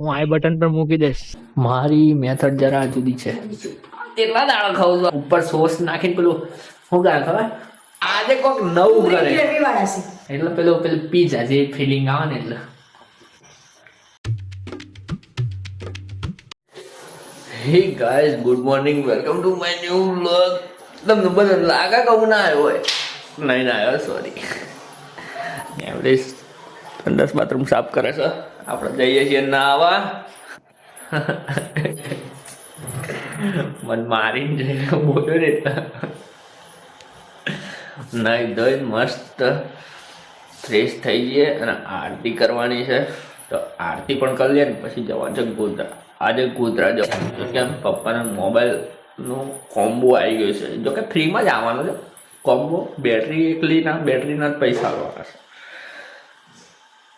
હું આઈ બટન પર મૂકી દઈશ. મારી મેથડ જરા જુદી છે. કેટલા દાણા ખાઉં છું? ઉપર સોસ નાખીને પેલું શું કરે ખબર? આજે કોક નવું કરે. એટલે પેલું પેલું પીઝા જે ફિલિંગ આવે ને એટલે. Hey guys good morning welcome to my new vlog તમને બધા લાગે કે હું ના આવ્યો હોય? નહીં ના આવ્યો સોરી એવરેજ સંડાસ બાથરૂમ સાફ કરે છે. આપણે જઈએ છીએ નાવા. મન મારીને જઈને બોલ્યો ને નહીં ધોઈને મસ્ત ફ્રેશ થઈ જઈએ અને આરતી કરવાની છે. તો આરતી પણ કરી લે ને પછી જવાનું છે ગોધરા. આજે ગોધરા જવાનું છે કેમ પપ્પાના મોબાઈલનું કોમ્બો આવી ગયો છે. જોકે ફ્રીમાં જ આવવાનું છે. કોમ્બો, બેટરી એકલીના, બેટરીના જ પૈસા આવવાના છે.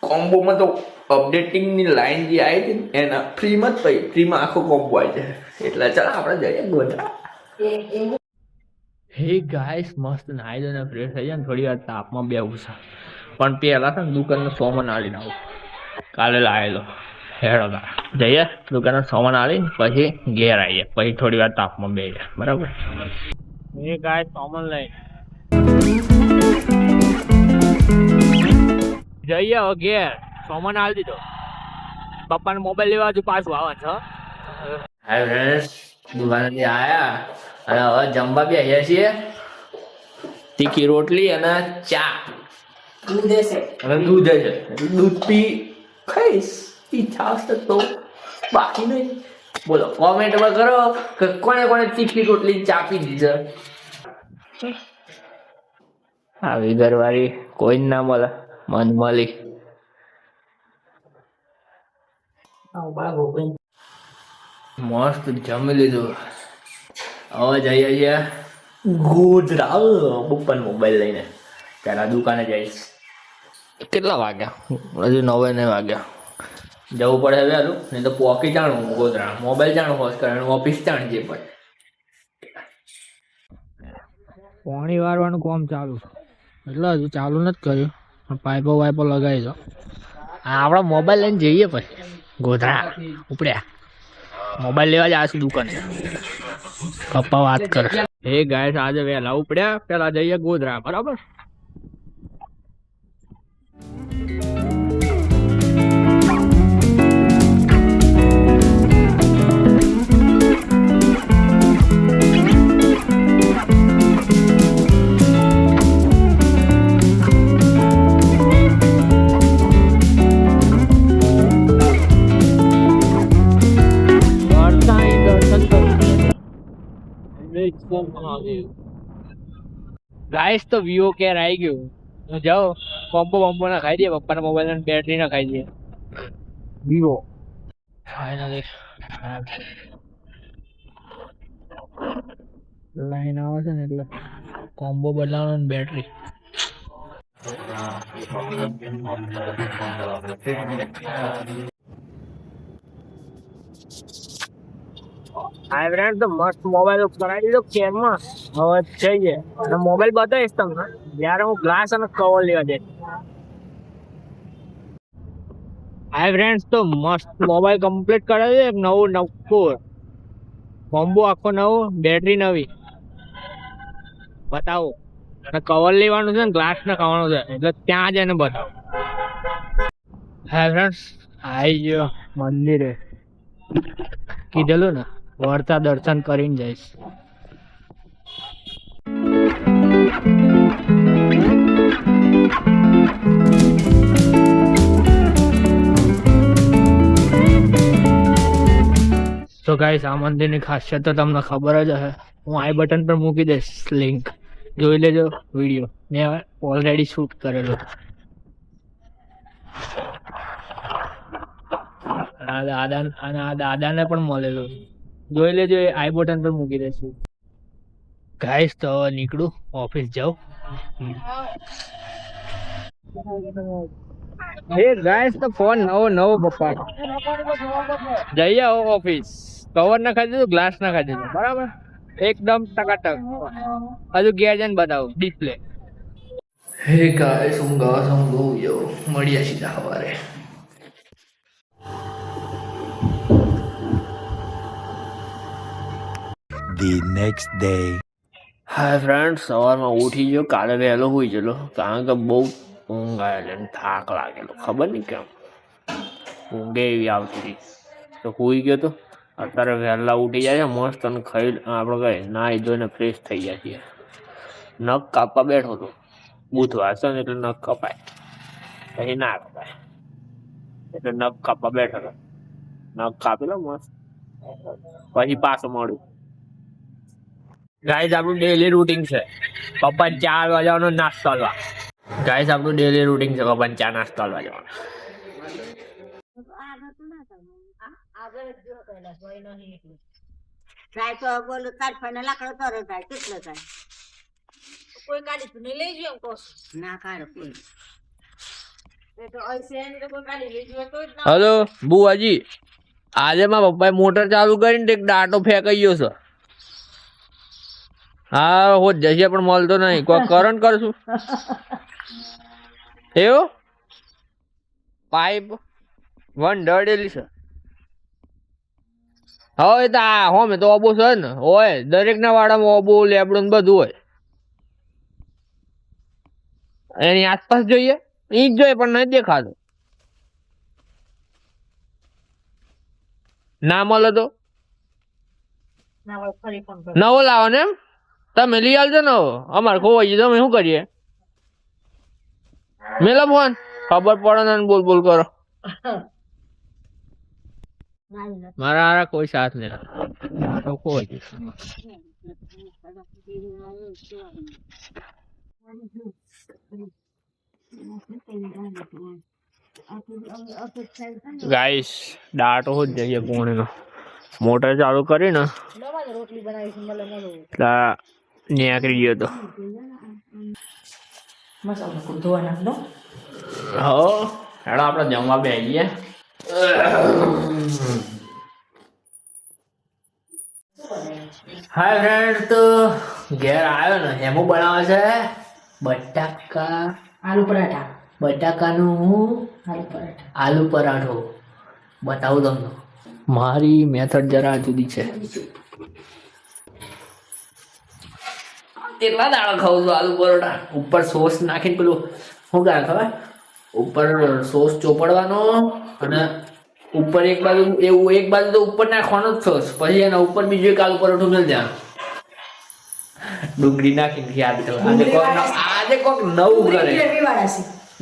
કોમ્બોમાં તો અપડેટિંગની લાઈન જે આવી હતી ને એના ફ્રીમાં જ પછી ફ્રીમાં આખો કોમ્બો આવી જાય. એટલે ચાલો આપણે જઈએ ગોધરા. હે ગાઈસ મસ્ત નાહી દો ને ફ્રેશ થઈ જાય ને થોડી વાર તાપમાં બેવું છે. પણ પહેલા છે ને દુકાનનો સોમન આલીને આવું. કાલે લાવેલો હેડો જઈએ દુકાનનો સોમન આલીને પછી ઘેર આવીએ. પછી થોડી વાર તાપમાં બેહીએ. બરાબર? એ ગાય સોમન લઈ. જઈએ હવે ઘેર સોમાન હાલ દીધો. પપ્પાનો મોબાઈલ લેવા હજુ પાછું આવે છે. હાય ફ્રેન્ડ્સ દુકાનેથી આયા અને હવે જમવા બી આવ્યા છીએ. તીખી રોટલી અને ચા. દૂધ હશે અને દૂધ છે દૂધ પી ખાઈશ. પી છાશ તો બાકી નહીં. બોલો કોમેન્ટમાં કરો કે કોને કોને તીખી રોટલી ચા પીધી છે. આવી ઘરવાળી કોઈ ના મળે મન મળી મસ્ત જમી લીધું. હવે જઈએ છીએ ગોધરા. પપ્પાનો મોબાઈલ લઈને. ત્યારે દુકાને જઈશ. કેટલા વાગ્યા? હજુ નવે ને વાગ્યા. જવું પડે હવે હાલું નહીં તો પોકી જાણું ગોધરા. મોબાઈલ જાણું હોશ કારણ ઓફિસ જાણ જે પણ. પાણી વારવાનું કામ ચાલુ એટલે હજુ ચાલુ નથી કર્યું. પાઇપો વાઇપો લગાવી દો આપણે મોબાઈલ લઈને જઈએ પછી. ગોધરા, ઉપડ્યા. મોબાઈલ લેવા જ આશું દુકાને. પપ્પા વાત કરે. હે ગાય આજે વહેલા ઉપડ્યા, પેલા જઈએ ગોધરા, બરાબર? ગાઈસ તો વિવો કેર આવી ગયું તો જાઓ પંપો પંપો ના ખાઈ દે પપ્પાના મોબાઈલ અને બેટરી ના ખાઈ દે વિવો ફાઇનલી લાઈન આવે છે ને એટલે કોમ્બો બદલાવાનો ને બેટરી હાય ફ્રેન્ડ તો મસ્ત મોબાઈલ કરાવી દીધો કેરમાં હવે જઈએ અને મોબાઈલ બતાવીશ તમને. જ્યારે હું ગ્લાસ અને કવર લેવા જઈશ. હાય ફ્રેન્ડ્સ તો મસ્ત મોબાઈલ કમ્પ્લીટ કરાવી દે નવું નવું કોમ્બો આખો નવું બેટરી નવી. બતાવો. અને કવર લેવાનું છે ને ગ્લાસ ને ખાવાનું છે. એટલે ત્યાં જઈને બતાવો. હાય ફ્રેન્ડ્સ આવી ગયો. મંદિરે. કીધેલું ને? વળતા દર્શન કરીને જઈશ. તો ગાઈસ આ મંદિરની ખાસિયત તો તમને ખબર જ હશે. હું આઈ બટન પર મૂકી દઈશ લિંક જોઈ લેજો વીડિયો મેં ઓલરેડી શૂટ કરેલો. દાદા અને આ દાદાને પણ મળેલો. જોઈ લેજો એ આઈ બટન પર મૂકી દેશું. ગાઈસ તો હવે નીકળું. ઓફિસ જાઉં. હે ગાઈસ તો ફોન નવો નવો પપ્પા. જઈએ આવો ઓફિસ કવર ના ખાઈ દીધું ગ્લાસ ના ખાઈ દીધું બરાબર? એકદમ ટકાટક. હજુ ગેર જઈને બતાવું. ડિસ્પ્લે હે ગાઈસ હું ગાવા સમજો મળ્યા સીધા સવારે the next day. Hi friend સવારમાં ઉઠી ગયો. કાલે વહેલો હોઈ ગયેલો. કારણ કે બહુ ઊંઘ આવેલી અને થાક લાગેલો. ખબર નહીં કેમ? ઊંઘે એવી આવતી તો હોઈ ગયો તો. અત્યારે વહેલા ઉઠી જાય છે. મસ્ત અને ખાઈ આપણે કહીએ નાહી ધોઈને ફ્રેશ થઈ જાય છે. નખ કાપવા બેઠો હતો. બુધવાર છે ને એટલે નખ કપાય. પછી ના કપાય. એટલે નખ કાપવા બેઠો હતો. નખ કાપી લો મસ્ત. પછી પાછું મળ્યું. ગાઈઝ આપણું ડેલી રૂટીન છે. પપ્પા ચાર વાગ્યાનો નાસ્તો હલવા ગાઈઝ આપણું ડેલી રૂટીન છે પપ્પા ચાર નાસ્તો હલવા જવાનો. ટ્રાય તો બોલો કાઢવાનો લાકડો તરો થાય કેટલો થાય? કોઈ કાઢી નહીં લઈ ના કાઢો કોઈ હલો બુઆજી. આજે મારા પપ્પાએ મોટર ચાલુ કરીને એક દાંટો ફેંકાઈ ગયો છે. હા હોત જશે પણ મળતો નહીં. કોઈ કરંટ કરશું? એવું? પાઇપ વન ડળેલી છે. હવે તો આ હોમે તો ઓબો છે ને હોય. દરેક ના વાડામાં ઓબો લેબડું બધું હોય. એની આસપાસ જોઈએ? ઈ જ જોઈએ પણ નહીં દેખાતું. ના મળે તો? નવો લાવો ને એમ? તમે લઈ આવજો નવો અમારે ખોવાઈ ગયું. તમે શું કરીએ? મેલો ફોન ખબર પડે ને બોલ બોલ કરો. મારા હારા કોઈ સાથ નહીં તો ખોવાઈ ગયું. ગાઈસ દાટો જ જઈએ પોણીનો. મોટર ચાલુ કરીને. નવા જ રોટલી બનાવી ત્યાં નીકળી ગયો તો મસાલો ખૂબ ધોવા નાખ દો હો હેડો આપણે જમવા બેસીએ હાય ફ્રેન્ડ તો ઘેર આવ્યો ને હેમું બનાવે છે બટાકા આલુ પરાઠા બટાકાનું આલુ પરાઠા આલુ પરાઠો બતાવું તમને મારી મેથડ જરા જુદી છે કેટલા દાણા ખાઉં છું આલુ પરોઠા. ઉપર સોસ નાખીને પેલું શું કરે ખબર? ઉપર સોસ ચોપડવાનો અને ઉપર એક બાજુ એવું એક બાજુ તો ઉપર નાખવાનો જ સોસ. પછી એના ઉપર બીજું એક આલુ પરોઠું મેળ જાય ડુંગળી નાખીને યાદ કરો આજે કોક આજે કોક નવું કરે.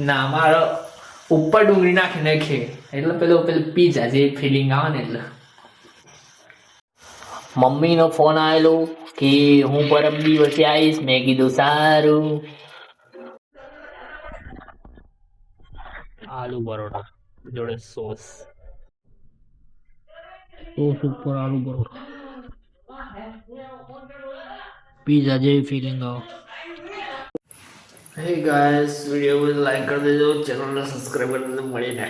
ના મારો ઉપર ડુંગળી નાખી નાખે. એટલે પેલું પેલું પીઝા જે ફિલિંગ આવે ને એટલે. મમ્મીનો ફોન આવેલો કે હું પરમ દિવસે આવીશ મેં કીધું સારું. આલુ પરોઠા જોડે સોસ. સોસ ઉપર આલુ પરોઠા. પીઝા જેવી ફિલિંગ આવે. હે ગાઈસ વીડિયો લાઈક કરી દેજો ચેનલને સબસ્ક્રાઇબ કરી દેજો મળીને